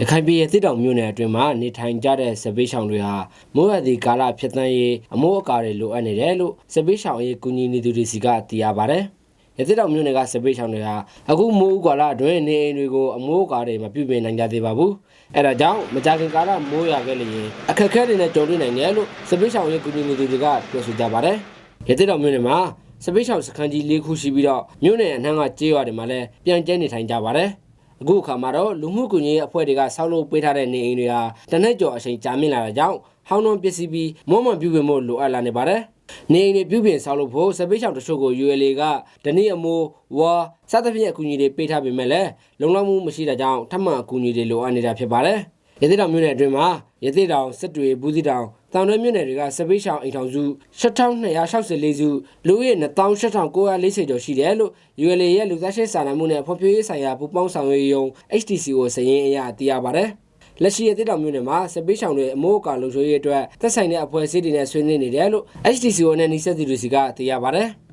ရခိုင်ပြည်ရဲ့တစ်တောင်မြို့နယ်အတွင်းမှာနေထိုင်ကြတဲ့စပေးဆောင်တွေဟာမိုးရသည့်ကာလဖြစ်တန်းရေးအမိုးအကာတွေလိုအပ်နေတယ်လို့စပေးဆောင်ရေးကူညီနေသူတွေစီကသိရပါဗျ။ရသစ်တောင်မြို့နယ်ကစပေးဆောင်တွေဟာအခုမိုးဥကာလအတွင်းနေအိမ်တွေကိုအမိုးအကာတွေမပြုပြင်နိုင်ကြသေးပါဘူး။အဲဒါကြောင့်မကြာခင်ကာလမိုးရခဲ့လျင်အခက်အခဲတွေနဲ့ကြုံတွေ့နိုင်တယ်လို့စပေးဆောင်ရေးကူညီနေသူတွေကပြောဆိုကြပါတယ်။ရသစ်တောင်မြို့နယ်မှာစပေးဆောင်စခန်းကြီး၄ခုရှိပြီးတော့မြို့နယ်အနှံ့ကကျေးရွာတွေမှာလည်းပြန်ကျဲနေထိုင်ကြပါတယ်။ အခုအခါမှာတော့လူမှုကွန်ရက်အဖွဲ့တွေကဆောက်လုပ်ပေးထားတဲ့နေအိမ်တွေဟာတနက်ကျော်အချိန်ကြာမြင့်လာတဲ့ကြောင့်ဟောင်းနှောင်းပစ္စည်းပြီးမွမ်းမံပြုပြင်ဖို့လိုအပ်လာနေပါတယ်။နေအိမ်တွေပြုပြင်ဆောက်လုပ်ဖို့စပေးချောင်တချို့ကို ULA ကဒနေ့အမိုးဝါစသဖြင့်အကူအညီတွေပေးထားပေမဲ့လည်းလုံလောက်မှုမရှိတာကြောင့်ထပ်မံအကူအညီတွေလိုအပ်နေတာဖြစ်ပါတယ်။ရသေးတောင်မြို့နယ်အတွင်းမှာရသေးတောင်စစ်တွေဘူးစီတောင် တောင်တွဲမြို့နယ်တွေကစပေးချောင်အိမ်ထောင်စု8264စုလူဦးရေ28,940ကျော်ရှိတယ်လို့ ULA ရဲ့လူသားချင်းစာနာမှုနဲ့ဖွံ့ဖြိုးရေးဆိုင်ရာပူးပေါင်းဆောင်ရွက်ရေးယုံ HTCO စရင်အရသိရပါတယ်။လက်ရှိရသေးတောင်မြို့နယ်မှာစပေးချောင်တွေအမိုးအကာလုံခြုံရေးအတွက်သက်ဆိုင်တဲ့အဖွဲ့အစည်းတွေနဲ့ဆွေးနွေးနေတယ်လို့ HTCO နဲ့နှိစက်သူတွေစီကသိရပါတယ်။